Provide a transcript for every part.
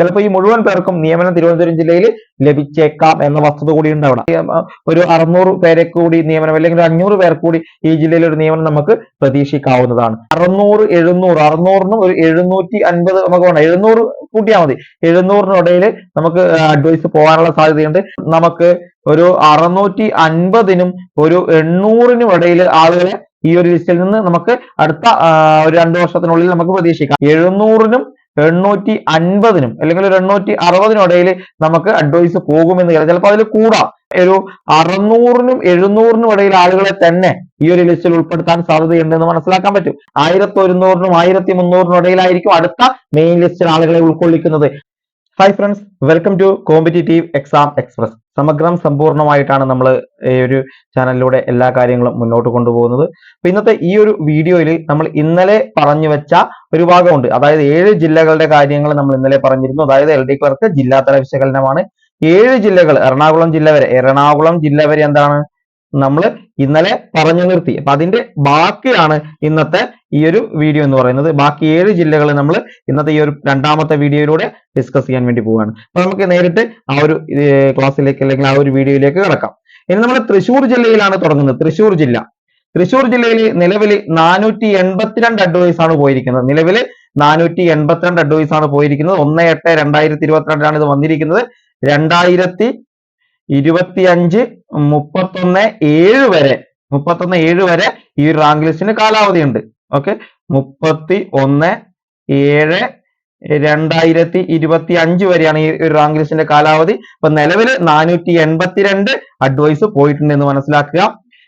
ചിലപ്പോൾ ഈ മുഴുവൻ പേർക്കും നിയമനം തിരുവനന്തപുരം ജില്ലയിൽ ലഭിച്ചേക്കാം എന്ന വസ്തുത കൂടി ഉണ്ട് അവിടെ. ഒരു അറുന്നൂറ് പേരെ കൂടി നിയമനം അല്ലെങ്കിൽ അഞ്ഞൂറ് പേർ കൂടി ഈ ജില്ലയിൽ ഒരു നിയമനം നമുക്ക് പ്രതീക്ഷിക്കാവുന്നതാണ്. അറുന്നൂറ് എഴുന്നൂറ് അറുന്നൂറിനും ഒരു എഴുന്നൂറ്റി അൻപത് നമുക്ക് വേണം. എഴുന്നൂറ് കൂട്ടിയാൽ മതി. എഴുന്നൂറിനിടയിൽ നമുക്ക് അഡ്വൈസ് പോകാനുള്ള സാധ്യതയുണ്ട്. നമുക്ക് ഒരു അറുന്നൂറ്റി അൻപതിനും ഒരു എണ്ണൂറിനും ഇടയിൽ ആളുകളെ ഈ ഒരു ലിസ്റ്റിൽ നിന്ന് നമുക്ക് അടുത്ത ഒരു രണ്ട് വർഷത്തിനുള്ളിൽ നമുക്ക് പ്രതീക്ഷിക്കാം. എഴുന്നൂറിനും എണ്ണൂറ്റി അൻപതിനും അല്ലെങ്കിൽ ഒരു എണ്ണൂറ്റി അറുപതിനും ഇടയിൽ നമുക്ക് അഡ്വൈസ് പോകുമെന്ന് കരുതാം ചിലപ്പോൾ അതിൽ കൂടാം. ഒരു അറുന്നൂറിനും എഴുന്നൂറിനും ഇടയിൽ ആളുകളെ തന്നെ ഈ ഒരു ലിസ്റ്റിൽ ഉൾപ്പെടുത്താൻ സാധ്യതയുണ്ടെന്ന് മനസ്സിലാക്കാൻ പറ്റും. ആയിരത്തി ഒരുന്നൂറിനും ആയിരത്തി മുന്നൂറിനും ഇടയിലായിരിക്കും അടുത്ത മെയിൻ ലിസ്റ്റിൽ ആളുകളെ ഉൾക്കൊള്ളിക്കുന്നത്. Hi friends welcome to competitive exam express സമഗ്രം സമ്പൂർണമായിട്ടാണ് നമ്മൾ ഈ ഒരു ചാനലിലൂടെ എല്ലാ കാര്യങ്ങളും മുന്നോട്ട് കൊണ്ടുപോകുന്നത്. അപ്പൊ ഇന്നത്തെ ഈ ഒരു വീഡിയോയിൽ നമ്മൾ ഇന്നലെ പറഞ്ഞു വെച്ച ഒരു ഭാഗമുണ്ട്. അതായത് ഏഴ് ജില്ലകളുടെ കാര്യങ്ങൾ നമ്മൾ ഇന്നലെ പറഞ്ഞിരുന്നു. അതായത് എൽ ഡി ക്ലർക്ക് ജില്ലാതല വിശകലനമാണ്. ഏഴ് ജില്ലകൾ എറണാകുളം ജില്ല വരെ. എറണാകുളം ജില്ല വരെ എന്താണ്? നമ്മൾ ഇന്നലെ പറഞ്ഞു നിർത്തി. അപ്പൊ അതിന്റെ ബാക്കിയാണ് ഇന്നത്തെ ഈ ഒരു വീഡിയോ എന്ന് പറയുന്നത്. ബാക്കി ഏഴ് ജില്ലകൾ നമ്മൾ ഇന്നത്തെ ഈ ഒരു രണ്ടാമത്തെ വീഡിയോയിലൂടെ ഡിസ്കസ് ചെയ്യാൻ വേണ്ടി പോവുകയാണ്. അപ്പൊ നമുക്ക് നേരിട്ട് ആ ഒരു ക്ലാസ്സിലേക്ക് അല്ലെങ്കിൽ ആ ഒരു വീഡിയോയിലേക്ക് കിടക്കാം. ഇനി നമ്മൾ തൃശ്ശൂർ ജില്ലയിലാണ് തുടങ്ങുന്നത്. തൃശ്ശൂർ ജില്ല. തൃശ്ശൂർ ജില്ലയിൽ നിലവിൽ നാനൂറ്റി എൺപത്തിരണ്ട് അഡ്വൈസ് ആണ് പോയിരിക്കുന്നത്. നിലവിൽ നാനൂറ്റി എൺപത്തിരണ്ട് അഡ്വൈസ് ആണ് പോയിരിക്കുന്നത്. ഒന്ന് എട്ട് രണ്ടായിരത്തി ഇരുപത്തിരണ്ടിലാണ് ഇത് വന്നിരിക്കുന്നത്. രണ്ടായിരത്തി ഇരുപത്തി അഞ്ച് മുപ്പത്തൊന്ന് ഏഴ് വരെ മുപ്പത്തൊന്ന് ഏഴ് വരെ ഈ റാങ്ക് ലിസ്റ്റിന് കാലാവധിയുണ്ട്. ഓക്കെ മുപ്പത്തി ഒന്ന് ഏഴ് രണ്ടായിരത്തി ഇരുപത്തി അഞ്ച് വരെയാണ് ഈ ഒരു റാങ്ക് ലിസ്റ്റിന്റെ കാലാവധി. അപ്പൊ നിലവിൽ നാനൂറ്റി എൺപത്തിരണ്ട് അഡ്വൈസ് പോയിട്ടുണ്ട് എന്ന് മനസ്സിലാക്കുക.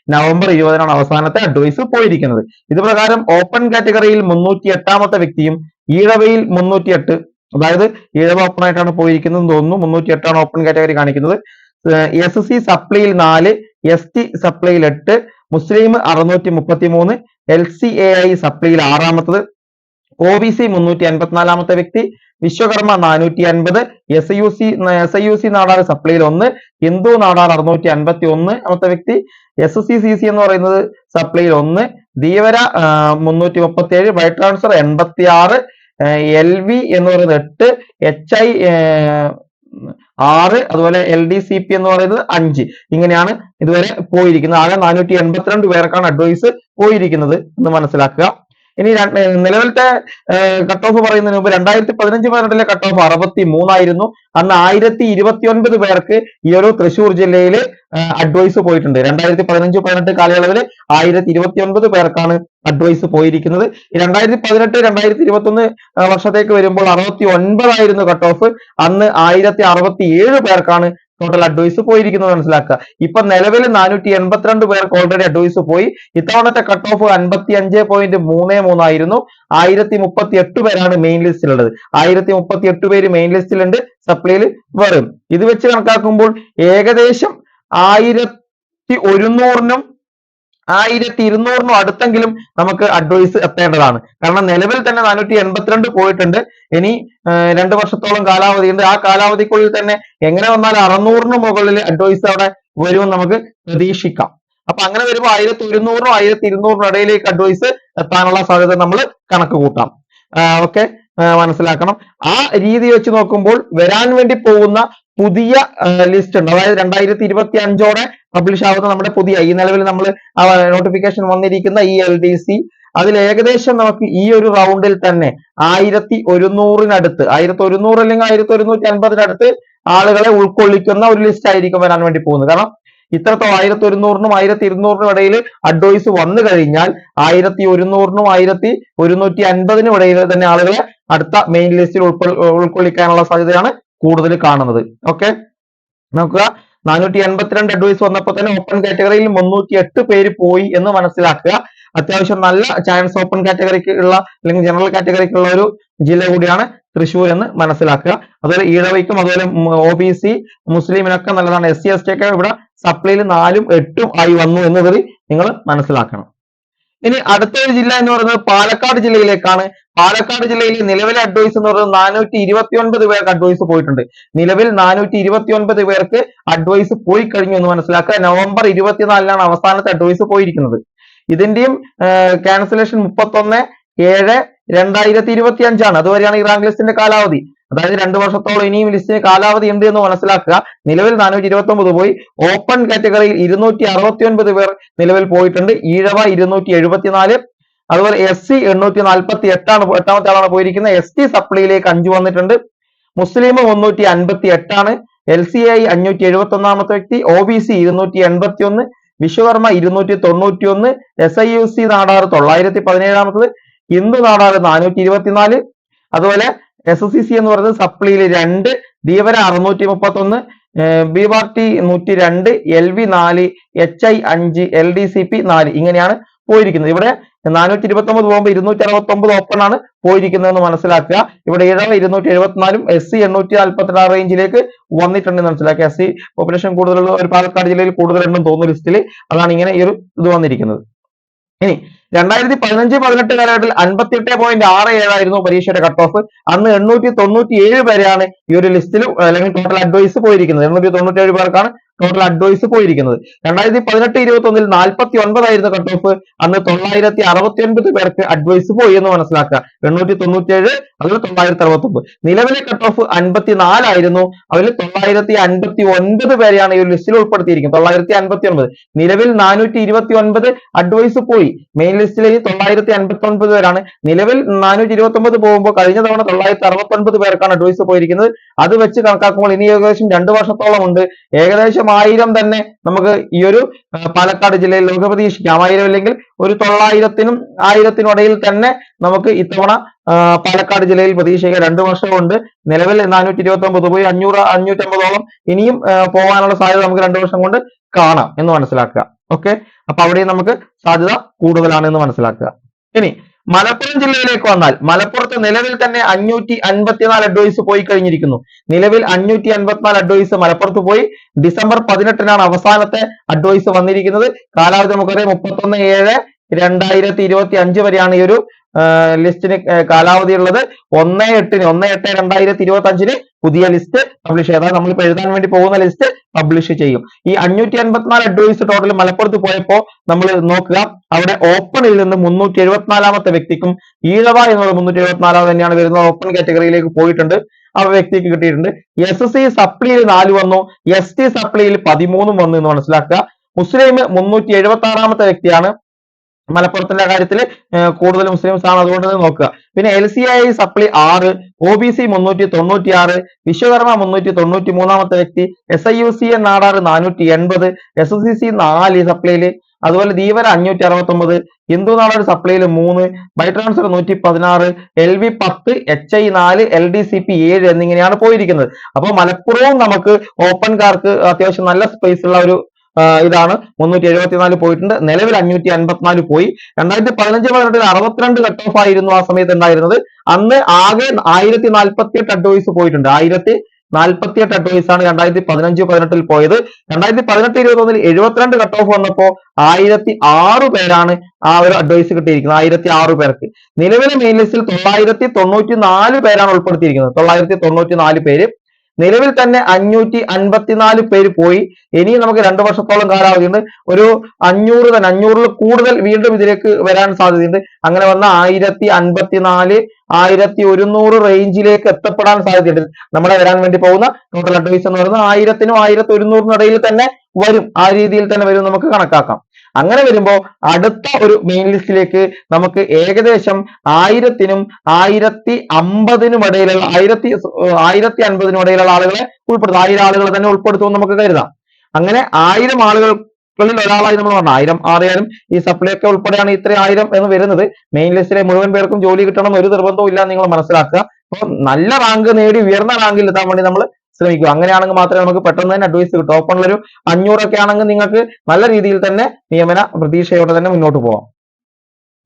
നവംബർ ഇരുപതിനാണ് അവസാനത്തെ അഡ്വൈസ് പോയിരിക്കുന്നത്. ഇത് പ്രകാരം ഓപ്പൺ കാറ്റഗറിയിൽ മുന്നൂറ്റി എട്ടാമത്തെ വ്യക്തിയും ഈഴവയിൽ മുന്നൂറ്റി എട്ട് അതായത് ഈഴവ ഓപ്പൺ ആയിട്ടാണ് പോയിരിക്കുന്നത് തോന്നുന്നു. മുന്നൂറ്റി എട്ടാണ് ഓപ്പൺ കാറ്റഗറി കാണിക്കുന്നത്. എസ് സി സപ്ലിയിൽ നാല് എസ് ടി സപ്ലിയിൽ എട്ട് മുസ്ലിം അറുന്നൂറ്റി മുപ്പത്തി മൂന്ന് എൽ സി എ ഐ സപ്ലിയിൽ ആറാമത്തത് ഒ ബി സി മുന്നൂറ്റി അൻപത്തിനാലാമത്തെ വ്യക്തി വിശ്വകർമ്മ നാനൂറ്റി അൻപത് S U C S I U C Nadar സപ്ലിയിൽ ഒന്ന് ഹിന്ദു നാടാർ അറുന്നൂറ്റി അൻപത്തി ഒന്ന് ആമത്തെ വ്യക്തി എസ് സി സി സി എന്ന് പറയുന്നത് സപ്ലൈയിൽ ഒന്ന് ധീവര മുന്നൂറ്റി മുപ്പത്തി ഏഴ് വൈറ്റ് ട്രാൻസ്ഫർ എൺപത്തി ആറ് എൽ വി എന്ന് പറയുന്നത് എട്ട് എച്ച് ഐ ആറ് അതുപോലെ എൽ ഡി സി പി എന്ന് പറയുന്നത് അഞ്ച്. ഇങ്ങനെയാണ് ഇതുവരെ പോയിരിക്കുന്നത്. ആകെ നാനൂറ്റി എൺപത്തിരണ്ട് പേർക്കാണ് അഡ്വൈസ് പോയിരിക്കുന്നത് എന്ന് മനസ്സിലാക്കുക. ഇനി നിലവിലത്തെ കട്ട് ഓഫ് പറയുന്നതിന് മുമ്പ് രണ്ടായിരത്തി പതിനഞ്ച് പതിനെട്ടിലെ കട്ട് ഓഫ് അറുപത്തി മൂന്നായിരുന്നു അന്ന് ആയിരത്തി ഇരുപത്തി ഒൻപത് പേർക്ക് ഈ ഒരു തൃശ്ശൂർ ജില്ലയിൽ അഡ്വൈസ് പോയിട്ടുണ്ട്. രണ്ടായിരത്തി പതിനഞ്ച് പതിനെട്ട് കാലയളവിൽ ആയിരത്തി ഇരുപത്തി ഒൻപത് പേർക്കാണ് അഡ്വൈസ് പോയിരിക്കുന്നത്. രണ്ടായിരത്തി പതിനെട്ട് രണ്ടായിരത്തി ഇരുപത്തി ഒന്ന് വർഷത്തേക്ക് വരുമ്പോൾ അറുപത്തി ഒൻപതായിരുന്നു കട്ട് ഓഫ് അന്ന് ആയിരത്തി അറുപത്തി ഏഴ് പേർക്കാണ് ടോട്ടൽ അഡ്വൈസ് പോയിരിക്കുന്നത് മനസ്സിലാക്കുക. ഇപ്പൊ നിലവിൽ നാനൂറ്റി എൺപത്തിരണ്ട് പേർക്ക് ഓൾറെഡി അഡ്വൈസ് പോയി. ഇത്തവണത്തെ കട്ട് ഓഫ് അൻപത്തി അഞ്ച് പോയിന്റ് മൂന്ന് മൂന്നായിരുന്നു. ആയിരത്തി മുപ്പത്തി എട്ട് പേരാണ് മെയിൻ ലിസ്റ്റിലുള്ളത് ആയിരത്തി മുപ്പത്തി എട്ട് പേര് മെയിൻ ലിസ്റ്റിലുണ്ട് സപ്ലിയിൽ വരും ഇത് വെച്ച് കണക്കാക്കുമ്പോൾ ഏകദേശം ആയിരത്തി ഒരുന്നൂറിനും ആയിരത്തി ഇരുന്നൂറിനും അടുത്തെങ്കിലും നമുക്ക് അഡ്വൈസ് എത്തേണ്ടതാണ്. കാരണം നിലവിൽ തന്നെ നാനൂറ്റി എൺപത്തിരണ്ട് പോയിട്ടുണ്ട്. ഇനി രണ്ട് വർഷത്തോളം കാലാവധി ഉണ്ട്. ആ കാലാവധിക്കുള്ളിൽ തന്നെ എങ്ങനെ വന്നാൽ അറുന്നൂറിന് മുകളിൽ അഡ്വൈസ് അവിടെ വരുമെന്ന് നമുക്ക് പ്രതീക്ഷിക്കാം. അപ്പൊ അങ്ങനെ വരുമ്പോൾ ആയിരത്തി ഇരുന്നൂറിനും ആയിരത്തി ഇരുന്നൂറിനും ഇടയിലേക്ക് അഡ്വൈസ് എത്താനുള്ള സാധ്യത നമ്മൾ കണക്ക് കൂട്ടാം. ഓക്കെ മനസ്സിലാക്കണം. ആ രീതി വെച്ച് നോക്കുമ്പോൾ വരാൻ വേണ്ടി പോകുന്ന പുതിയ ലിസ്റ്റ് ഉണ്ട്. അതായത് രണ്ടായിരത്തി ഇരുപത്തി അഞ്ചോടെ പബ്ലിഷ് ആവുന്ന നമ്മുടെ പുതിയ ഈ നിലവിൽ നമ്മൾ നോട്ടിഫിക്കേഷൻ വന്നിരിക്കുന്ന ഈ എൽ ഡി സി അതിൽ ഏകദേശം നമുക്ക് ഈ ഒരു റൗണ്ടിൽ തന്നെ ആയിരത്തി ഒരുന്നൂറിനടുത്ത് ആയിരത്തി ഒരുന്നൂറ് അല്ലെങ്കിൽ ആയിരത്തി ഒരുന്നൂറ്റി അൻപതിനടുത്ത് ആളുകളെ ഉൾക്കൊള്ളിക്കുന്ന ഒരു ലിസ്റ്റ് ആയിരിക്കും വരാൻ വേണ്ടി പോകുന്നത്. കാരണം ഇത്രത്തോളം ആയിരത്തി ഒരുന്നൂറിനും ആയിരത്തി ഇരുന്നൂറിനും ഇടയിൽ അഡ്വൈസ് വന്നു കഴിഞ്ഞാൽ ആയിരത്തി ഒരുന്നൂറിനും ആയിരത്തി ഒരുന്നൂറ്റി അൻപതിനും ഇടയിൽ തന്നെ ആളുകളെ അടുത്ത മെയിൻ ലിസ്റ്റിൽ ഉൾക്കൊള്ളിക്കാനുള്ള സാധ്യതയാണ് കൂടുതൽ കാണുന്നത്. ഓക്കെ നോക്കുക. നാനൂറ്റി എൺപത്തിരണ്ട് അഡ്വൈസ് വന്നപ്പോൾ തന്നെ ഓപ്പൺ കാറ്റഗറിയിൽ മുന്നൂറ്റി എട്ട് പേര് പോയി എന്ന് മനസ്സിലാക്കുക. അത്യാവശ്യം നല്ല ചാൻസ് ഓപ്പൺ കാറ്റഗറിക്ക് ഉള്ള അല്ലെങ്കിൽ ജനറൽ കാറ്റഗറിക്ക് ഉള്ള ഒരു ജില്ല കൂടിയാണ് തൃശ്ശൂർ എന്ന് മനസ്സിലാക്കുക. അതുപോലെ ഈഴവയ്ക്കും അതുപോലെ ഒ ബി സി മുസ്ലിമിനൊക്കെ നല്ലതാണ്. എസ് സി എസ് ടി ഒക്കെ ഇവിടെ സപ്ലൈയിൽ നാലും എട്ടും ആയി വന്നു എന്നതിൽ നിങ്ങൾ മനസ്സിലാക്കണം. ഇനി അടുത്ത ഒരു ജില്ല എന്ന് പറയുന്നത് പാലക്കാട് ജില്ലയിലേക്കാണ്. പാലക്കാട് ജില്ലയിൽ നിലവിലെ അഡ്വൈസ് എന്ന് പറയുന്നത് നാനൂറ്റി ഇരുപത്തി ഒൻപത് പേർക്ക് അഡ്വൈസ് പോയിട്ടുണ്ട്. നിലവിൽ നാനൂറ്റി ഇരുപത്തി ഒൻപത് പേർക്ക് അഡ്വൈസ് പോയി കഴിഞ്ഞു എന്ന് മനസ്സിലാക്കുക. നവംബർ ഇരുപത്തിനാലിനാണ് അവസാനത്തെ അഡ്വൈസ് പോയിരിക്കുന്നത്. ഇതിന്റെയും ക്യാൻസലേഷൻ മുപ്പത്തൊന്ന് ഏഴ് രണ്ടായിരത്തി ഇരുപത്തി അഞ്ചാണ് അതുവരെയാണ് ഈ റാങ്ക് ലിസ്റ്റിന്റെ കാലാവധി. അതായത് രണ്ടു വർഷത്തോളം ഇനിയും ലിസ്റ്റിന് കാലാവധി ഉണ്ട് എന്ന് മനസ്സിലാക്കുക. നിലവിൽ നാനൂറ്റി ഇരുപത്തി ഒമ്പത് പോയി. ഓപ്പൺ കാറ്റഗറിയിൽ ഇരുന്നൂറ്റി അറുപത്തി ഒൻപത് പേർ നിലവിൽ പോയിട്ടുണ്ട്. ഈഴവ ഇരുന്നൂറ്റി എഴുപത്തിനാല് അതുപോലെ എസ് സി എണ്ണൂറ്റി നാൽപ്പത്തി എട്ടാണ് എട്ടാമത്തെ ആളാണ് പോയിരിക്കുന്നത്. എസ് ടി സപ്ലിയിലേക്ക് അഞ്ചു വന്നിട്ടുണ്ട്. മുസ്ലിം മുന്നൂറ്റി അൻപത്തി എട്ടാണ് എൽ സി ഐ അഞ്ഞൂറ്റി എഴുപത്തി ഒന്നാമത്തെ വ്യക്തി. ഒ ബി സി ഇരുന്നൂറ്റി എൺപത്തി ഒന്ന് വിശ്വകർമ്മ ഇരുന്നൂറ്റി തൊണ്ണൂറ്റി ഒന്ന് S I U C Nadar തൊള്ളായിരത്തി പതിനേഴാമത്തത് ഹിന്ദു നാടാറ് നാനൂറ്റി ഇരുപത്തിനാല് അതുപോലെ എസ് എസ് സി സി എന്ന് പറയുന്നത് സപ്ലിയിൽ രണ്ട്. ധീവര അറുന്നൂറ്റി മുപ്പത്തി ഒന്ന് ബി പാർട്ടി നൂറ്റി രണ്ട് എൽ വി നാല്. എച്ച് ഐ അഞ്ച്. എൽ ഡി സി പി നാല്. ഇങ്ങനെയാണ് പോയിരിക്കുന്നത്. ഇവിടെ നാനൂറ്റി ഇരുപത്തി ഒമ്പത് പോകുമ്പോൾ ഇരുന്നൂറ്റി അറുപത്തി ഒമ്പത് ഓപ്പൺ ആണ് പോയിരിക്കുന്നതെന്ന് മനസ്സിലാക്കുക. ഇവിടെ ഇഴവ് ഇരുന്നൂറ്റി എഴുപത്തിനാലും എസ് സി എണ്ണൂറ്റി നാൽപ്പത്തി ആറ് റേഞ്ചിലേക്ക് വന്നിട്ടുണ്ടെന്ന് മനസ്സിലാക്കുക. എസ് സി പോപ്പുലേഷൻ കൂടുതലുള്ള ഒരു പാലക്കാട് ജില്ലയിൽ കൂടുതലുണ്ടെന്ന് തോന്നുന്ന ലിസ്റ്റിൽ അതാണ് ഇങ്ങനെ ഈ ഒരു ഇത് വന്നിരിക്കുന്നത്. ഇനി രണ്ടായിരത്തി പതിനഞ്ച് പതിനെട്ട് കാലഘട്ടത്തിൽ അൻപത്തിയെട്ട് പോയിന്റ് ആറ് ഏഴായിരുന്നു പരീക്ഷയുടെ കട്ട് ഓഫ് അന്ന് എണ്ണൂറ്റി തൊണ്ണൂറ്റി ഏഴ് പേരെയാണ് ഈ ഒരു ലിസ്റ്റിൽ അല്ലെങ്കിൽ ടോട്ടൽ അഡ്വൈസ് പോയിരിക്കുന്നത്. എണ്ണൂറ്റി തൊണ്ണൂറ്റി ഏഴ് പേർക്കാണ് ടോട്ടൽ അഡ്വൈസ് പോയിരിക്കുന്നത്. രണ്ടായിരത്തി പതിനെട്ട് ഇരുപത്തി ഒന്നിൽ നാൽപ്പത്തി ഒൻപതായിരുന്നു കട്ട് ഓഫ് അന്ന് തൊള്ളായിരത്തി അറുപത്തി ഒൻപത് പേർക്ക് അഡ്വൈസ് പോയി എന്ന് മനസ്സിലാക്കുക. എണ്ണൂറ്റി തൊണ്ണൂറ്റി ഏഴ് അതിൽ തൊള്ളായിരത്തി അറുപത്തി ഒമ്പത് നിലവിലെ കട്ട് ഓഫ് അൻപത്തി നാലായിരുന്നു അതിൽ തൊള്ളായിരത്തി അൻപത്തി ഒൻപത് പേരെയാണ് ഈ ഒരു ലിസ്റ്റിൽ ഉൾപ്പെടുത്തിയിരിക്കുന്നത്. തൊള്ളായിരത്തി അൻപത്തി ഒൻപത് നിലവിൽ നാനൂറ്റി ഇരുപത്തി ഒൻപത് അഡ്വൈസ് പോയി മെയിൻ ലിസ്റ്റിൽ ഇനി തൊള്ളായിരത്തി അൻപത്തി ഒൻപത് പേരാണ്. നിലവിൽ നാനൂറ്റി ഇരുപത്തി ഒമ്പത് പോകുമ്പോൾ കഴിഞ്ഞ തവണ തൊള്ളായിരത്തി അറുപത്തി ഒൻപത് പേർക്കാണ് അഡ്വൈസ് പോയിരിക്കുന്നത്. അത് വെച്ച് കണക്കാക്കുമ്പോൾ ഇനി ഏകദേശം രണ്ട് വർഷത്തോളം ഉണ്ട്. ഏകദേശം ആയിരം തന്നെ നമുക്ക് ഈ ഒരു പാലക്കാട് ജില്ലയിൽ നമുക്ക് പ്രതീക്ഷിക്കാം. ആയിരം അല്ലെങ്കിൽ ഒരു തൊള്ളായിരത്തിനും ആയിരത്തിനും ഇടയിൽ തന്നെ നമുക്ക് ഇത്തവണ പാലക്കാട് ജില്ലയിൽ പ്രതീക്ഷിക്കാം രണ്ടു വർഷം കൊണ്ട് നിലവിൽ നാനൂറ്റി ഇരുപത്തി ഒമ്പത് പോയി അഞ്ഞൂറ് അഞ്ഞൂറ്റമ്പതോളം. ഇനിയും പോകാനുള്ള സാധ്യത നമുക്ക് രണ്ടു വർഷം കൊണ്ട് കാണാം എന്ന് മനസ്സിലാക്കുക. ഓക്കെ അപ്പൊ അവിടെയും നമുക്ക് സാധ്യത കൂടുതലാണ് എന്ന് മനസ്സിലാക്കുക. ഇനി മലപ്പുറം ജില്ലയിലേക്ക് വന്നാൽ മലപ്പുറത്ത് നിലവിൽ തന്നെ അഞ്ഞൂറ്റി അൻപത്തിനാല് അഡ്വൈസ് പോയി കഴിഞ്ഞിരിക്കുന്നു. നിലവിൽ അഞ്ഞൂറ്റി അൻപത്തിനാല് അഡ്വൈസ് മലപ്പുറത്ത് പോയി. ഡിസംബർ പതിനെട്ടിനാണ് അവസാനത്തെ അഡ്വൈസ് വന്നിരിക്കുന്നത്. കാലാവധി നമുക്കറിയാം മുപ്പത്തൊന്ന് ഏഴ് രണ്ടായിരത്തി ഇരുപത്തി അഞ്ച് വരെയാണ് ഈ ഒരു ലിസ്റ്റിന് കാലാവധി ഉള്ളത് ഒന്ന് എട്ടിന് ഒന്ന് എട്ട് രണ്ടായിരത്തി ഇരുപത്തി അഞ്ചിന് പുതിയ ലിസ്റ്റ് പബ്ലിഷ് ചെയ്യും അതായത് നമ്മളിപ്പോൾ എഴുതാൻ വേണ്ടി പോകുന്ന ലിസ്റ്റ് പബ്ലിഷ് ചെയ്യും. ഈ അഞ്ഞൂറ്റി അൻപത്തിനാല് അഡ്വൈസ് ടോട്ടൽ മലപ്പുറത്ത് പോയപ്പോൾ നമ്മൾ നോക്കുക. അവിടെ ഓപ്പണിൽ നിന്ന് മുന്നൂറ്റി എഴുപത്തിനാലാമത്തെ വ്യക്തിക്കും ഈഴവ എന്നുള്ള മുന്നൂറ്റി എഴുപത്തിനാലാമത് തന്നെയാണ് വരുന്നത്. ഓപ്പൺ കാറ്റഗറിയിലേക്ക് പോയിട്ടുണ്ട്. ആ വ്യക്തിക്ക് കിട്ടിയിട്ടുണ്ട്. എസ് സി സപ്ലിയിൽ നാല് വന്നു. എസ് ടി സപ്ലിയിൽ പതിമൂന്നും വന്നു എന്ന് മനസ്സിലാക്കുക. മുസ്ലിം മുന്നൂറ്റി എഴുപത്തി ആറാമത്തെ വ്യക്തിയാണ്. മലപ്പുറത്തിന്റെ കാര്യത്തിൽ കൂടുതൽ മുസ്ലിംസ് ആണ് അതുകൊണ്ട് നോക്കുക. പിന്നെ എൽ സി ഐ സപ്ലി ആറ് ഒ ബി സി മുന്നൂറ്റി തൊണ്ണൂറ്റി ആറ് വിശ്വകർമ്മ മുന്നൂറ്റി തൊണ്ണൂറ്റി മൂന്നാമത്തെ വ്യക്തി S I U C N Nadar നാനൂറ്റി എൺപത് എസ് എസ് സി സി നാല് സപ്ലൈയിൽ അതുപോലെ ധീവര അഞ്ഞൂറ്റി അറുപത്തി ഒമ്പത് ഹിന്ദു നാടാറ് സപ്ലൈയിൽ മൂന്ന് ബൈ ട്രാൻസ്ഫർ നൂറ്റി പതിനാറ് എൽ വി പത്ത് എച്ച് ഐ നാല് എൽ ഡി സി പി ഏഴ് എന്നിങ്ങനെയാണ് പോയിരിക്കുന്നത്. അപ്പോൾ മലപ്പുറവും നമുക്ക് ഓപ്പൺകാർക്ക് അത്യാവശ്യം നല്ല സ്പേസ് ഉള്ള ഒരു ഇതാണ്. മുന്നൂറ്റി എഴുപത്തിനാല് പോയിട്ടുണ്ട്. നിലവിൽ അഞ്ഞൂറ്റി അൻപത്തിനാല് പോയി. രണ്ടായിരത്തി പതിനഞ്ച് പതിനെട്ടിൽ അറുപത്തിരണ്ട് കട്ട് ഓഫ് ആയിരുന്നു ആ സമയത്ത് ഉണ്ടായിരുന്നത് അന്ന് ആകെ ആയിരത്തി നാൽപ്പത്തി എട്ട് അഡ്വൈസ് പോയിട്ടുണ്ട്. ആയിരത്തി നാൽപ്പത്തി എട്ട് അഡ്വൈസ് ആണ് രണ്ടായിരത്തി പതിനഞ്ച് പതിനെട്ടിൽ പോയത്. രണ്ടായിരത്തി പതിനെട്ട് ഇരുപത്തി ഒന്നിൽ എഴുപത്തിരണ്ട് കട്ട് ഓഫ് വന്നപ്പോ ആയിരത്തി ആറ് പേരാണ് ആ ഒരു അഡ്വൈസ് കിട്ടിയിരിക്കുന്നത്. ആയിരത്തി ആറ് പേർക്ക്. നിലവിലെ മെയിൻ ലിസ്റ്റിൽ തൊള്ളായിരത്തി തൊണ്ണൂറ്റി നാല് പേരാണ് ഉൾപ്പെടുത്തിയിരിക്കുന്നത്. തൊള്ളായിരത്തി തൊണ്ണൂറ്റി നാല് പേര്. നിലവിൽ തന്നെ അഞ്ഞൂറ്റി അൻപത്തിനാല് പേര് പോയി. ഇനി നമുക്ക് രണ്ടു വർഷത്തോളം കാലാവധിയുണ്ട്. ഒരു അഞ്ഞൂറ് തന്നെ അഞ്ഞൂറിൽ കൂടുതൽ വീണ്ടും ഇതിലേക്ക് വരാൻ സാധ്യതയുണ്ട്. അങ്ങനെ വന്ന ആയിരത്തി അൻപത്തിനാല് ആയിരത്തി ഒരുന്നൂറ് റേഞ്ചിലേക്ക് എത്തപ്പെടാൻ സാധ്യതയുണ്ട്. നമ്മളെ വരാൻ വേണ്ടി പോകുന്ന ടോട്ടൽ അഡ്വൈസ് എന്ന് പറയുന്നത് ആയിരത്തിനും ആയിരത്തി ഒരുന്നൂറിനും ഇടയിൽ തന്നെ വരും. ആ രീതിയിൽ തന്നെ വരും നമുക്ക് കണക്കാക്കാം. അങ്ങനെ വരുമ്പോൾ അടുത്ത ഒരു മെയിൻ ലിസ്റ്റിലേക്ക് നമുക്ക് ഏകദേശം ആയിരത്തിനും ആയിരത്തി അമ്പതിനും ഇടയിലുള്ള ആയിരത്തി ആയിരത്തി അൻപതിനും ഇടയിലുള്ള ആളുകളെ ഉൾപ്പെടുത്തും. ആയിരം ആളുകളെ തന്നെ ഉൾപ്പെടുത്തുമെന്ന് നമുക്ക് കരുതാം. അങ്ങനെ ആയിരം ആളുകളിൽ ഒരാളായി നമ്മൾ പറഞ്ഞു ആയിരം ആറായാലും ഈ സപ്ലൈ ഒക്കെ ഉൾപ്പെടെയാണ് ഇത്ര ആയിരം എന്ന് വരുന്നത്. മെയിൻ ലിസ്റ്റിലെ മുഴുവൻ പേർക്കും ജോലി കിട്ടണം ഒരു നിർബന്ധവും ഇല്ല നിങ്ങൾ മനസ്സിലാക്കുക. അപ്പോൾ നല്ല റാങ്ക് നേടി ഉയർന്ന റാങ്കിൽ എത്താൻ വേണ്ടി നമ്മൾ ശ്രമിക്കുക. അങ്ങനെയാണെങ്കിൽ മാത്രമേ നമുക്ക് പെട്ടെന്ന് തന്നെ അഡ്വൈസ് കിട്ടൂ. ഓപ്പണിലൊരു അഞ്ഞൂറൊക്കെ ആണെങ്കിൽ നിങ്ങൾക്ക് നല്ല രീതിയിൽ തന്നെ നിയമന പ്രതീക്ഷയോടെ തന്നെ മുന്നോട്ട് പോവാം.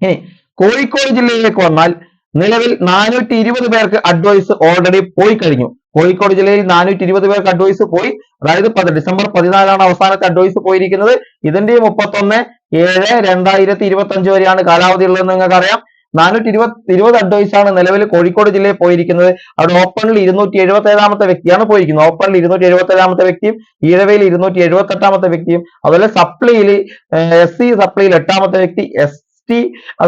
ഇനി കോഴിക്കോട് ജില്ലയിലേക്ക് വന്നാൽ നിലവിൽ നാനൂറ്റി ഇരുപത് പേർക്ക് അഡ്വൈസ് ഓൾറെഡി പോയി കഴിഞ്ഞു. കോഴിക്കോട് ജില്ലയിൽ നാനൂറ്റി ഇരുപത് പേർക്ക് അഡ്വൈസ് പോയി. അതായത് ഡിസംബർ പതിനാലാണ് അവസാനത്തെ അഡ്വൈസ് പോയിരിക്കുന്നത്. ഇതിന്റെ മുപ്പത്തൊന്ന് ഏഴ് രണ്ടായിരത്തി ഇരുപത്തി അഞ്ച് വരെയാണ് കാലാവധി ഉള്ളതെന്ന് നിങ്ങൾക്ക് അറിയാം നാനൂറ്റി ഇരുപത് അഡ്വൈസ് ആണ് നിലവിൽ കോഴിക്കോട് ജില്ലയിൽ പോയിരിക്കുന്നത്. അവിടെ ഓപ്പണിൽ ഇരുന്നൂറ്റി എഴുപത്തി ഏഴാമത്തെ വ്യക്തിയാണ് പോയിരിക്കുന്നത്. ഓപ്പണിൽ ഇരുന്നൂറ്റി എഴുപത്തി ഏഴാമത്തെ വ്യക്തിയും ഈഴവയിൽ ഇരുന്നൂറ്റി എഴുപത്തി എട്ടാമത്തെ വ്യക്തിയും അതുപോലെ സപ്ലിയിൽ എസ് സി സപ്ലിയിൽ എട്ടാമത്തെ വ്യക്തി എസ് ടി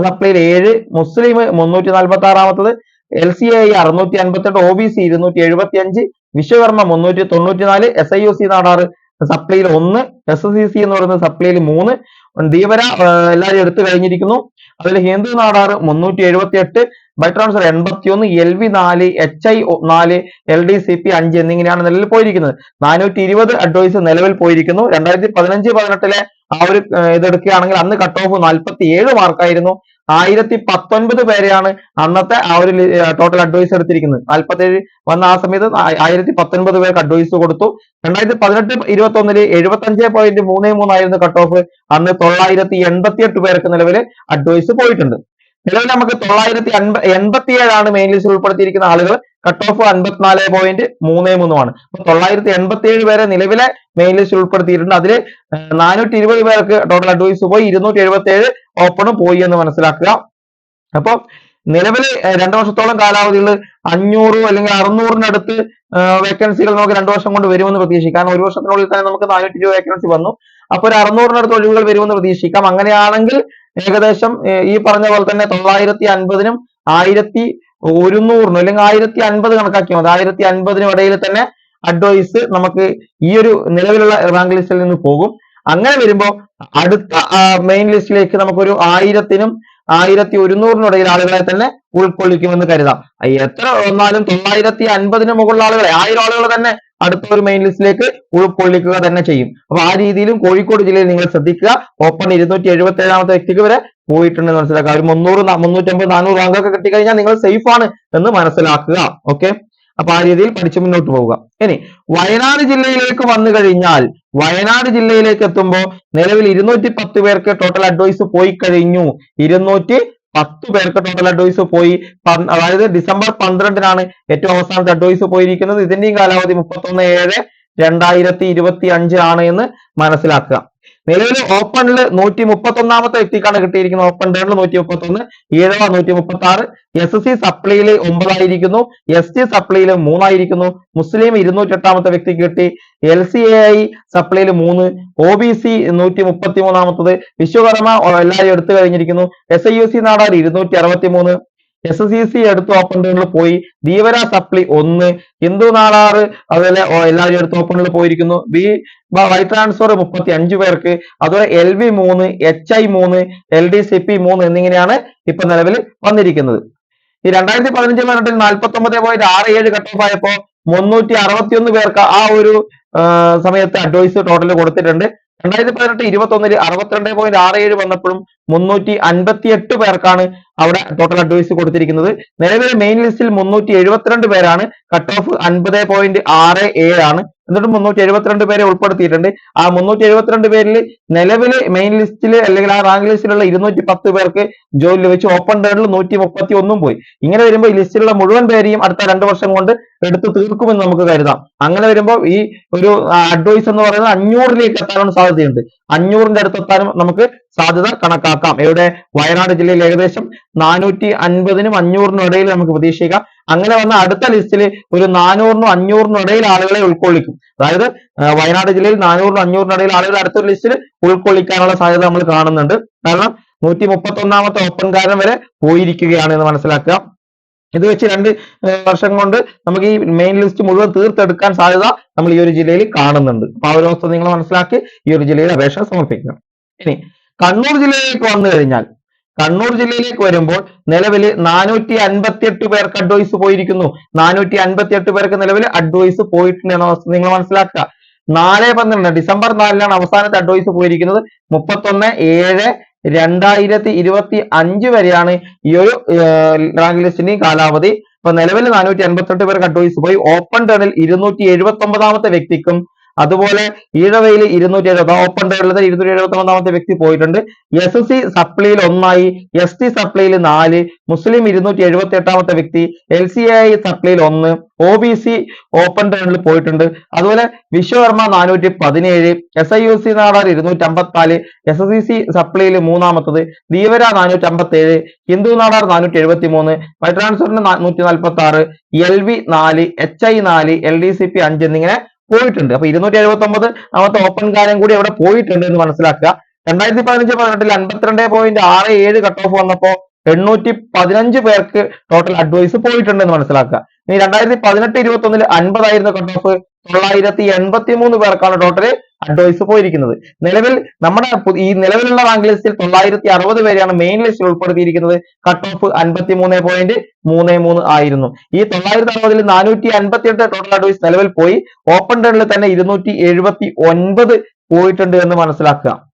സപ്ലിയിൽ ഏഴ് മുസ്ലിം മുന്നൂറ്റി നാൽപ്പത്തി ആറാമത്തത് എൽ സി ഐ അറുന്നൂറ്റി അൻപത്തെട്ട് ഒ ബി സി ഇരുന്നൂറ്റി എഴുപത്തി അഞ്ച് വിശ്വകർമ്മ മുന്നൂറ്റി തൊണ്ണൂറ്റി നാല് S I O C Nadar സപ്ലൈയിൽ ഒന്ന് എസ് സി സി എന്ന് പറയുന്നത് സപ്ലൈയിൽ മൂന്ന് ആഹ് എല്ലാവരും എടുത്തു കഴിഞ്ഞിരിക്കുന്നു. അതിൽ ഹിന്ദു നാടാർ മുന്നൂറ്റി എഴുപത്തി എട്ട് ബൈ ട്രാൻസ്ഫർ എൺപത്തി ഒന്ന് എൽ വി നാല് എച്ച് ഐ നാല് എൽ ഡി സി പി അഞ്ച് എന്നിങ്ങനെയാണ് നിലവിൽ പോയിരിക്കുന്നത്. നാനൂറ്റി ഇരുപത് അഡ്വൈസ് നിലവിൽ പോയിരിക്കുന്നു. രണ്ടായിരത്തി പതിനഞ്ച് പതിനെട്ടിലെ ആ ഒരു ഇതെടുക്കുകയാണെങ്കിൽ അന്ന് കട്ട് ഓഫ് നാൽപ്പത്തി ഏഴ് മാർക്കായിരുന്നു ആയിരത്തി പത്തൊൻപത് പേരെയാണ് അന്നത്തെ ആ ഒരു ടോട്ടൽ അഡ്വൈസ് എടുത്തിരിക്കുന്നത്. നാൽപ്പത്തേഴ് വന്ന ആ സമയത്ത് ആയിരത്തി പത്തൊൻപത് പേർക്ക് അഡ്വൈസ് കൊടുത്തു. രണ്ടായിരത്തി പതിനെട്ട് ഇരുപത്തി ഒന്നിൽ എഴുപത്തി അഞ്ച് പോയിന്റ് മൂന്ന് മൂന്നായിരുന്നു കട്ട് ഓഫ് അന്ന് തൊള്ളായിരത്തി എൺപത്തി എട്ട് പേർക്ക് നിലവിൽ അഡ്വൈസ് പോയിട്ടുണ്ട്. നിലവിൽ നമുക്ക് തൊള്ളായിരത്തി അൻപ എൺപത്തി ഏഴാണ് മെയിൻ ലിസ്റ്റിൽ ഉൾപ്പെടുത്തിയിരിക്കുന്ന ആളുകൾ കട്ട് ഓഫ് അൻപത്തിനാല് പോയിന്റ് മൂന്ന് മൂന്നുമാണ്. തൊള്ളായിരത്തി എൺപത്തി ഏഴ് പേരെ നിലവിലെ മെയിൻ ലിസ്റ്റിൽ ഉൾപ്പെടുത്തിയിട്ടുണ്ട്. അതിൽ നാനൂറ്റി ഇരുപത് പേർക്ക് ടോട്ടൽ അഡ്വൈസ് പോയി. ഇരുന്നൂറ്റി എഴുപത്തി ഏഴ് ഓപ്പണും പോയി എന്ന് മനസ്സിലാക്കുക. അപ്പൊ നിലവിൽ രണ്ടു വർഷത്തോളം കാലാവധിയിൽ അഞ്ഞൂറ് അല്ലെങ്കിൽ അറുന്നൂറിനടുത്ത് വേക്കൻസികൾ നമുക്ക് രണ്ടു വർഷം കൊണ്ട് വരുമെന്ന് പ്രതീക്ഷിക്കാം. ഒരു വർഷത്തിനുള്ളിൽ തന്നെ നമുക്ക് നാനൂറ്റി ഇരുപത് വേക്കൻസി വന്നു. അപ്പൊ ഒരു അറുന്നൂറിനടുത്ത് ഒഴിവുകൾ വരുമെന്ന് പ്രതീക്ഷിക്കാം. അങ്ങനെയാണെങ്കിൽ ഏകദേശം ഈ പറഞ്ഞ പോലെ തന്നെ തൊള്ളായിരത്തി അൻപതിനും ആയിരത്തി ഒരുന്നൂറിനും അല്ലെങ്കിൽ ആയിരത്തി അൻപത് കണക്കാക്കിയാൽ മതി. ആയിരത്തി അൻപതിനും ഇടയിൽ തന്നെ അഡ്വൈസ് നമുക്ക് ഈ ഒരു നിലവിലുള്ള റാങ്ക് ലിസ്റ്റിൽ നിന്ന് പോകും. അങ്ങനെ വരുമ്പോൾ അടുത്ത മെയിൻ ലിസ്റ്റിലേക്ക് നമുക്കൊരു ആയിരത്തിനും ആയിരത്തി ഒരുന്നൂറിനിടയിൽ ആളുകളെ തന്നെ ഉൾക്കൊള്ളിക്കുമെന്ന് കരുതാം. എത്ര വന്നാലും തൊള്ളായിരത്തി അൻപതിന് മുകളിലുള്ള ആളുകളെ ആയിരം ആളുകൾ തന്നെ അടുത്ത ഒരു മെയിൻ ലിസ്റ്റിലേക്ക് ഉൾക്കൊള്ളിക്കുക തന്നെ ചെയ്യും. അപ്പൊ ആ രീതിയിലും കോഴിക്കോട് ജില്ലയിൽ നിങ്ങൾ ശ്രദ്ധിക്കുക. ഓപ്പൺ ഇരുന്നൂറ്റി എഴുപത്തി ഏഴാമത്തെ വ്യക്തിക്ക് വരെ പോയിട്ടുണ്ടെന്ന് മനസ്സിലാക്കുക. ഒരു മുന്നൂറ് മുന്നൂറ്റമ്പത് നാനൂറ് റാങ്കൊക്കെ കിട്ടിക്കഴിഞ്ഞാൽ നിങ്ങൾ സേഫ് ആണ് എന്ന് മനസ്സിലാക്കുക. ഓക്കെ അപ്പൊ ആ രീതിയിൽ പഠിച്ചു മുന്നോട്ട് പോവുക. ഇനി വയനാട് ജില്ലയിലേക്ക് വന്നു കഴിഞ്ഞാൽ വയനാട് ജില്ലയിലേക്ക് എത്തുമ്പോൾ നിലവിൽ ഇരുന്നൂറ്റി പത്ത് പേർക്ക് ടോട്ടൽ അഡ്വൈസ് പോയി കഴിഞ്ഞു. ഇരുന്നൂറ്റി പത്ത് പേർക്ക് ടോട്ടൽ അഡ്വൈസ് പോയി. അതായത് ഡിസംബർ പന്ത്രണ്ടിനാണ് ഏറ്റവും അവസാനത്തെ അഡ്വൈസ് പോയിരിക്കുന്നത്. ഇതിന്റെയും കാലാവധി മുപ്പത്തൊന്ന് ഏഴ് രണ്ടായിരത്തി ഇരുപത്തി അഞ്ച് ആണ് എന്ന് മനസ്സിലാക്കുക. നിലവിൽ ഓപ്പണിൽ നൂറ്റി മുപ്പത്തി ഒന്നാമത്തെ വ്യക്തിക്കാണ് കിട്ടിയിരിക്കുന്നത്. ഓപ്പൺ ഡേണിൽ നൂറ്റി മുപ്പത്തി ഒന്ന് ഈഴവ നൂറ്റി മുപ്പത്തി ആറ് എസ് സി സപ്ലിയിൽ ഒമ്പതായിരിക്കുന്നു എസ് ടി സപ്ലിയിൽ മൂന്നായിരിക്കുന്നു. മുസ്ലിം ഇരുന്നൂറ്റി എട്ടാമത്തെ വ്യക്തിക്ക് കിട്ടി. എൽ സി എ ഐ സപ്ലിയിൽ മൂന്ന് ഒ ബി സി നൂറ്റി മുപ്പത്തി മൂന്നാമത്തത് വിശ്വകർമ്മ എല്ലാവരും എടുത്തു കഴിഞ്ഞിരിക്കുന്നു. S I U C Nadar ഇരുന്നൂറ്റി അറുപത്തി മൂന്ന് എസ് എസ് സി സി എടുത്ത് ഓപ്പൺ ഡേണിൽ പോയി. ധീവര സപ്ലി ഒന്ന്. ഹിന്ദു നാളാറ് അതുപോലെ എല്ലാവരും എടുത്ത് ഓപ്പണിൽ പോയിരിക്കുന്നു. ബി വൈ ട്രാൻസ്ഫർ മുപ്പത്തി അഞ്ച് പേർക്ക്. അതുപോലെ എൽ വി മൂന്ന് എച്ച് ഐ മൂന്ന് എൽ ഡി സി പി മൂന്ന് എന്നിങ്ങനെയാണ് ഇപ്പൊ നിലവിൽ വന്നിരിക്കുന്നത്. ഈ രണ്ടായിരത്തി പതിനഞ്ച് പതിനെട്ടിൽ നാൽപ്പത്തി ഒമ്പത് പോയിന്റ് ആറ് ഏഴ് കട്ട് ഓഫ് ആയപ്പോ മുന്നൂറ്റി അറുപത്തി ഒന്ന് പേർക്ക് ആ ഒരു സമയത്ത് അഡ്വൈസ് ടോട്ടൽ കൊടുത്തിട്ടുണ്ട്. രണ്ടായിരത്തി പതിനെട്ട് ഇരുപത്തി ഒന്നിൽ അറുപത്തിരണ്ട് പോയിന്റ് ആറ് ഏഴ് വന്നപ്പോഴും മുന്നൂറ്റി അൻപത്തി എട്ട് പേർക്കാണ് അവിടെ ടോട്ടൽ അഡ്വൈസ് കൊടുത്തിരിക്കുന്നത്. നിലവിൽ മെയിൻ ലിസ്റ്റിൽ മുന്നൂറ്റി എഴുപത്തിരണ്ട് പേരാണ്. കട്ട് ഓഫ് അൻപത് പോയിന്റ് ആറ് ഏഴാണ് എന്നിട്ട് മുന്നൂറ്റി എഴുപത്തിരണ്ട് പേരെ ഉൾപ്പെടുത്തിയിട്ടുണ്ട്. ആ മുന്നൂറ്റി എഴുപത്തിരണ്ട് പേരിൽ നിലവിൽ മെയിൻ ലിസ്റ്റിൽ അല്ലെങ്കിൽ ആ റാങ്ക് ലിസ്റ്റിലുള്ള ഇരുന്നൂറ്റി പത്ത് പേർക്ക് ജോലി ലഭിച്ചു ഓപ്പൺ ഡേഡിൽ നൂറ്റി മുപ്പത്തി ഒന്നും പോയി. ഇങ്ങനെ വരുമ്പോൾ ഈ ലിസ്റ്റിലുള്ള മുഴുവൻ പേരെയും അടുത്ത രണ്ട് വർഷം കൊണ്ട് എടുത്തു തീർക്കുമെന്ന് നമുക്ക് കരുതാം. അങ്ങനെ വരുമ്പോൾ ഈ ഒരു അഡ്വൈസ് എന്ന് പറയുന്നത് അഞ്ഞൂറിലേക്ക് എത്താനുള്ള സാധ്യതയുണ്ട്. അഞ്ഞൂറിന്റെ അടുത്ത് എത്താനും നമുക്ക് സാധ്യത കണക്കാക്കാം. ഇവിടെ വയനാട് ജില്ലയിൽ ഏകദേശം നാനൂറ്റി അൻപതിനും അഞ്ഞൂറിനും ഇടയിൽ നമുക്ക് പ്രതീക്ഷിക്കാം. അങ്ങനെ വന്ന അടുത്ത ലിസ്റ്റിൽ ഒരു നാനൂറിനും അഞ്ഞൂറിനും ഇടയിൽ ആളുകളെ ഉൾക്കൊള്ളിക്കും. അതായത് വയനാട് ജില്ലയിൽ നാനൂറിനും അഞ്ഞൂറിനും ഇടയിൽ ആളുകൾ അടുത്തൊരു ലിസ്റ്റിൽ ഉൾക്കൊള്ളിക്കാനുള്ള സാധ്യത നമ്മൾ കാണുന്നുണ്ട്. കാരണം നൂറ്റി മുപ്പത്തി ഒന്നാമത്തെ ഓപ്പൺകാരൻ വരെ പോയിരിക്കുകയാണ് എന്ന് മനസ്സിലാക്കുക. ഇത് വെച്ച് രണ്ട് വർഷം കൊണ്ട് നമുക്ക് ഈ മെയിൻ ലിസ്റ്റ് മുഴുവൻ തീർത്തെടുക്കാൻ സാധ്യത നമ്മൾ ഈ ഒരു ജില്ലയിൽ കാണുന്നുണ്ട്. അപ്പൊ ആ ഒരു അവസ്ഥ നിങ്ങൾ മനസ്സിലാക്കി ഈ ഒരു ജില്ലയിൽ അപേക്ഷ സമർപ്പിക്കണം. ഇനി കണ്ണൂർ ജില്ലയിലേക്ക് വന്നു കഴിഞ്ഞാൽ കണ്ണൂർ ജില്ലയിലേക്ക് വരുമ്പോൾ നിലവിൽ നാനൂറ്റി അൻപത്തി എട്ട് പേർക്ക് അഡ്വൈസ് പോയിരിക്കുന്നു. നാനൂറ്റി അൻപത്തി എട്ട് പേർക്ക് നിലവിൽ അഡ്വൈസ് പോയിട്ടുണ്ട് എന്ന അവസ്ഥ നിങ്ങൾ മനസ്സിലാക്കുക. നാല് പന്ത്രണ്ട് ഡിസംബർ നാലിനാണ് അവസാനത്തെ അഡ്വൈസ് പോയിരിക്കുന്നത്. മുപ്പത്തൊന്ന് ഏഴ് രണ്ടായിരത്തി ഇരുപത്തി അഞ്ച് വരെയാണ് ഈ ഒരു റാങ്ക് ലിസ്റ്റിന്റെയും കാലാവധി. അപ്പൊ നിലവിൽ നാനൂറ്റി അൻപത്തെട്ട് പേർക്ക് അഡ്വൈസ് പോയി. ഓപ്പൺ ടേണിൽ ഇരുന്നൂറ്റി എഴുപത്തി ഒമ്പതാമത്തെ വ്യക്തിക്കും അതുപോലെ ഈഴവയിൽ ഇരുന്നൂറ്റി എഴുപത് ഓപ്പൺ ടേണിൽ ഇരുന്നൂറ്റി എഴുപത്തി ഒന്നാമത്തെ വ്യക്തി പോയിട്ടുണ്ട്. എസ് എസ് സി സപ്ലിയിൽ ഒന്നായി എസ് ടി സപ്ലിയിൽ നാല് മുസ്ലിം ഇരുന്നൂറ്റി എഴുപത്തി എട്ടാമത്തെ വ്യക്തി എൽ സി ഐ സപ്ലിയിൽ ഒന്ന് ഒ ബി സി ഓപ്പൺ ടേണിൽ പോയിട്ടുണ്ട്. അതുപോലെ വിശ്വകർമ്മ നാനൂറ്റി പതിനേഴ് S I U C Nadar ഇരുന്നൂറ്റി അമ്പത്തിനാല് എസ് എസ് സി സപ്ലിയിൽ മൂന്നാമത്തത് ധീവര നാനൂറ്റി അമ്പത്തി ഏഴ് ഹിന്ദു നാടാർ നാനൂറ്റി എഴുപത്തി മൂന്ന് ട്രാൻസ്ഫറിന് നൂറ്റി നാൽപ്പത്തി ആറ് എൽ വി നാല് എച്ച് ഐ നാല് എൽ ഡി സി പി അഞ്ച് എന്നിങ്ങനെ പോയിട്ടുണ്ട്. അപ്പൊ ഇരുന്നൂറ്റി എഴുപത്തി ഒമ്പത് ആമത്തെ ഓപ്പൺ കാര്യം കൂടി അവിടെ പോയിട്ടുണ്ട് എന്ന് മനസ്സിലാക്കുക. രണ്ടായിരത്തി പതിനഞ്ച് പതിനെട്ടിൽ അൻപത്തിരണ്ട് പോയിന്റ് ആറ് ഏഴ് കട്ട് ഓഫ് വന്നപ്പോ എണ്ണൂറ്റി പതിനഞ്ച് പേർക്ക് ടോട്ടൽ അഡ്വൈസ് പോയിട്ടുണ്ട് എന്ന് മനസ്സിലാക്കുക. ഇനി രണ്ടായിരത്തി പതിനെട്ട് ഇരുപത്തി ഒന്നിൽ അൻപതായിരുന്നു കട്ട് ഓഫ് തൊള്ളായിരത്തി എൺപത്തി മൂന്ന് പേർക്കാണ് ടോട്ടൽ അഡ്വൈസ് പോയിരിക്കുന്നത്. നിലവിൽ നമ്മുടെ ഈ നിലവിലുള്ള റാങ്ക് ലിസ്റ്റിൽ തൊള്ളായിരത്തി അറുപത് പേരെയാണ് മെയിൻ ലിസ്റ്റിൽ ഉൾപ്പെടുത്തിയിരിക്കുന്നത്. കട്ട് ഓഫ് അൻപത്തി മൂന്ന് പോയിന്റ് മൂന്ന് മൂന്ന് ആയിരുന്നു. ഈ തൊള്ളായിരത്തി അറുപതിൽ നാനൂറ്റി അൻപത്തി എട്ട് ടോട്ടൽ അഡ്വൈസ് നിലവിൽ പോയി. ഓപ്പൺ ടേണിൽ തന്നെ ഇരുന്നൂറ്റി എഴുപത്തി ഒൻപത് പോയിട്ടുണ്ട് എന്ന് മനസ്സിലാക്കുക.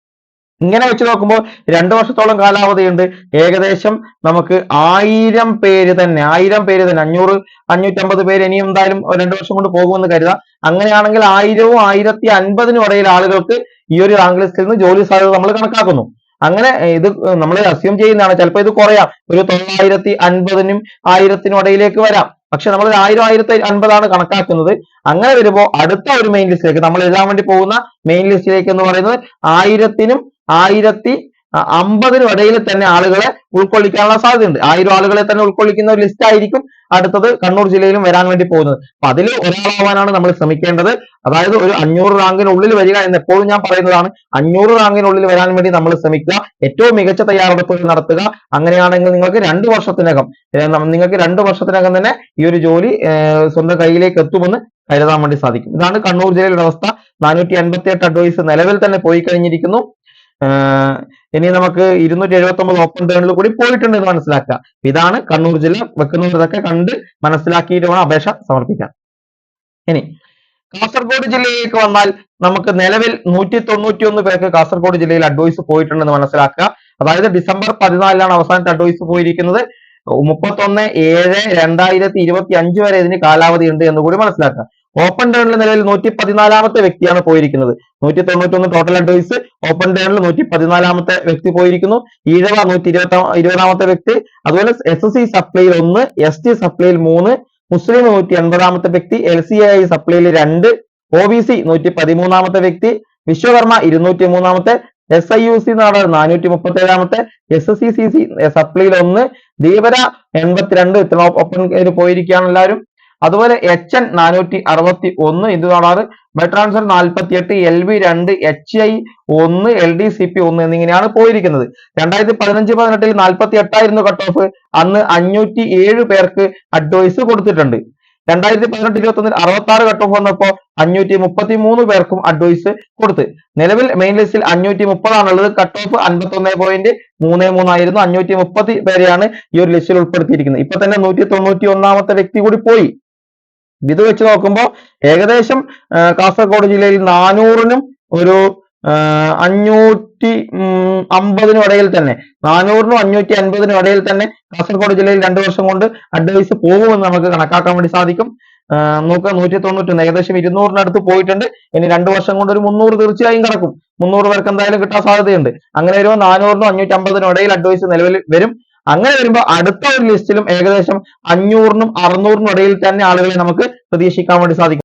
ഇങ്ങനെ വെച്ച് നോക്കുമ്പോൾ രണ്ടു വർഷത്തോളം കാലാവധിയുണ്ട്. ഏകദേശം നമുക്ക് ആയിരം പേര് തന്നെ ആയിരം പേര് തന്നെ അഞ്ഞൂറ് അഞ്ഞൂറ്റമ്പത് പേര് ഇനിയും എന്തായാലും രണ്ടു വർഷം കൊണ്ട് പോകുമെന്ന് കരുതാം. അങ്ങനെയാണെങ്കിൽ ആയിരവും ആയിരത്തി അൻപതിനും ഇടയിൽ ആളുകൾക്ക് ഈ ഒരു റാങ്ക് ലിസ്റ്റിൽ നിന്ന് ജോലി സാധ്യത നമ്മൾ കണക്കാക്കുന്നു. അങ്ങനെ ഇത് നമ്മൾ അസ്യൂം ചെയ്യുന്നതാണ്. ചിലപ്പോൾ ഇത് കുറയാം. ഒരു തൊള്ളായിരത്തി അൻപതിനും ആയിരത്തിനും ഇടയിലേക്ക് വരാം. പക്ഷെ നമ്മൾ ഒരു ആയിരം ആയിരത്തി അൻപതാണ് കണക്കാക്കുന്നത്. അങ്ങനെ വരുമ്പോൾ അടുത്ത ഒരു മെയിൻ ലിസ്റ്റിലേക്ക് നമ്മൾ എഴുതാൻ വേണ്ടി പോകുന്ന മെയിൻ ലിസ്റ്റിലേക്ക് എന്ന് പറയുന്നത് ആയിരത്തിനും ആയിരത്തി അമ്പതിനും ഇടയിൽ തന്നെ ആളുകളെ ഉൾക്കൊള്ളിക്കാനുള്ള സാധ്യതയുണ്ട്. ആയിരം ആളുകളെ തന്നെ ഉൾക്കൊള്ളിക്കുന്ന ഒരു ലിസ്റ്റ് ആയിരിക്കും അടുത്തത് കണ്ണൂർ ജില്ലയിലും വരാൻ വേണ്ടി പോകുന്നത്. അപ്പൊ അതിൽ ഒരാളാവാനാണ് നമ്മൾ ശ്രമിക്കേണ്ടത്. അതായത് ഒരു അഞ്ഞൂറ് റാങ്കിനുള്ളിൽ വരിക എന്ന് എപ്പോഴും ഞാൻ പറയുന്നതാണ്. അഞ്ഞൂറ് റാങ്കിനുള്ളിൽ വരാൻ വേണ്ടി നമ്മൾ ശ്രമിക്കുക. ഏറ്റവും മികച്ച തയ്യാറെടുപ്പുകൾ നടത്തുക. അങ്ങനെയാണെങ്കിൽ നിങ്ങൾക്ക് രണ്ട് വർഷത്തിനകം നിങ്ങൾക്ക് രണ്ട് വർഷത്തിനകം തന്നെ ഈ ഒരു ജോലി സ്വന്തം കയ്യിലേക്ക് എത്തുമെന്ന് കരുതാൻ വേണ്ടി സാധിക്കും. ഇതാണ് കണ്ണൂർ ജില്ലയിലെ അവസ്ഥ. നാനൂറ്റി അൻപത്തി എട്ട് അഡ്വൈസ് നിലവിൽ തന്നെ പോയി കഴിഞ്ഞിരിക്കുന്നു. ഇനി നമുക്ക് ഇരുന്നൂറ്റി എഴുപത്തി ഒമ്പത് ഓപ്പൺ ടേണിൽ കൂടി പോയിട്ടുണ്ട് എന്ന് മനസ്സിലാക്കുക. ഇതാണ് കണ്ണൂർ ജില്ല വെക്കുന്നതൊക്കെ കണ്ട് മനസ്സിലാക്കിയിട്ട് വേണം അപേക്ഷ സമർപ്പിക്കാൻ. ഇനി കാസർഗോഡ് ജില്ലയിലേക്ക് വന്നാൽ നമുക്ക് നിലവിൽ നൂറ്റി തൊണ്ണൂറ്റി ഒന്ന് പേർക്ക് കാസർഗോഡ് ജില്ലയിൽ അഡ്വൈസ് പോയിട്ടുണ്ടെന്ന് മനസ്സിലാക്കുക. അതായത് ഡിസംബർ പതിനാലിലാണ് അവസാനത്തെ അഡ്വൈസ് പോയിരിക്കുന്നത്. മുപ്പത്തൊന്ന് ഏഴ് രണ്ടായിരത്തി ഇരുപത്തി അഞ്ച് വരെ ഇതിന് കാലാവധി ഉണ്ട് എന്ന് കൂടി മനസ്സിലാക്കുക. ഓപ്പൺ ടേണിൽ നിലയിൽ നൂറ്റി പതിനാലാമത്തെ വ്യക്തിയാണ് പോയിരിക്കുന്നത്. നൂറ്റി തൊണ്ണൂറ്റി ഒന്ന് ടോട്ടൽ അഡ്വൈസ് ഓപ്പൺ ടേണിൽ നൂറ്റി പതിനാലാമത്തെ വ്യക്തി പോയിരിക്കുന്നു. ഈഴവ നൂറ്റി ഇരുപത്തി ഇരുപതാമത്തെ വ്യക്തി. അതുപോലെ എസ് എസ് സി സപ്ലൈയിൽ ഒന്ന് എസ് ടി സപ്ലൈയിൽ മൂന്ന് മുസ്ലിം നൂറ്റി എൺപതാമത്തെ വ്യക്തി എൽ സി ഐ സപ്ലൈയിൽ രണ്ട് ഒ ബി സി നൂറ്റി പതിമൂന്നാമത്തെ വ്യക്തി വിശ്വകർമ്മ ഇരുന്നൂറ്റി മൂന്നാമത്തെ എസ് ഐ യു സി നാട് നാനൂറ്റി മുപ്പത്തി ഏഴാമത്തെ S S C C C സപ്ലൈയിൽ ഒന്ന് ദീപര എൺപത്തിരണ്ട് ഇത്ര ഇതിൽ പോയിരിക്കുകയാണ് എല്ലാവരും. അതുപോലെ എച്ച് എൻ നാനൂറ്റി അറുപത്തി ഒന്ന് ഇന്ത്യ ഡോളർ ബെട്രാൻസർ നാൽപ്പത്തി എട്ട് എൽ വി രണ്ട് എച്ച് ഐ ഒന്ന് എൽ ഡി സി പി ഒന്ന് എന്നിങ്ങനെയാണ് പോയിരിക്കുന്നത്. രണ്ടായിരത്തി പതിനഞ്ച് പതിനെട്ടിൽ നാൽപ്പത്തി എട്ടായിരുന്നു കട്ട് ഓഫ് അന്ന് അഞ്ഞൂറ്റി ഏഴ് പേർക്ക് അഡ്വൈസ് കൊടുത്തിട്ടുണ്ട്. രണ്ടായിരത്തി പതിനെട്ട് ഇരുപത്തി ഒന്നിൽ അറുപത്തി ആറ് കട്ട് ഓഫ് വന്നപ്പോൾ അഞ്ഞൂറ്റി മുപ്പത്തി മൂന്ന് പേർക്കും അഡ്വൈസ് കൊടുത്ത്. നിലവിൽ മെയിൻ ലിസ്റ്റിൽ അഞ്ഞൂറ്റി മുപ്പതാണുള്ളത് കട്ട് ഓഫ് അൻപത്തി ഒന്ന് പോയിന്റ് മൂന്ന് മൂന്നായിരുന്നു. അഞ്ഞൂറ്റി മുപ്പത്തി പേരെയാണ് ഈ ഒരു ലിസ്റ്റിൽ ഉൾപ്പെടുത്തിയിരിക്കുന്നത്. ഇപ്പൊ തന്നെ നൂറ്റി തൊണ്ണൂറ്റി ഒന്നാമത്തെ വ്യക്തി കൂടി പോയി. ഇത് വെച്ച് നോക്കുമ്പോൾ ഏകദേശം കാസർഗോഡ് ജില്ലയിൽ നാനൂറിനും ഒരു അഞ്ഞൂറ്റി അമ്പതിനും ഇടയിൽ തന്നെ. നാനൂറിനും അഞ്ഞൂറ്റി അൻപതിനും ഇടയിൽ തന്നെ കാസർഗോഡ് ജില്ലയിൽ രണ്ടു വർഷം കൊണ്ട് അഡ്വൈസ് പോകുമെന്ന് നമുക്ക് കണക്കാക്കാൻ വേണ്ടി സാധിക്കും. നോക്കുക നൂറ്റി തൊണ്ണൂറ്റൊന്ന് ഏകദേശം ഇരുന്നൂറിനടുത്ത് പോയിട്ടുണ്ട്. ഇനി രണ്ടു വർഷം കൊണ്ട് ഒരു മുന്നൂറ് തീർച്ചയായും കിടക്കും. മുന്നൂറ് പേർക്ക് എന്തായാലും കിട്ടാൻ സാധ്യതയുണ്ട്. അങ്ങനെ വരുമ്പോൾ നാനൂറിനും അഞ്ഞൂറ്റി അമ്പതിനും ഇടയിൽ അഡ്വൈസ് നിലവിൽ വരും. അങ്ങനെ വരുമ്പോൾ അടുത്ത ഒരു ലിസ്റ്റിലും ഏകദേശം അഞ്ഞൂറിനും അറുന്നൂറിനും ഇടയിൽ തന്നെ ആളുകളെ നമുക്ക് പ്രതീക്ഷിക്കാൻ വേണ്ടി സാധിക്കും.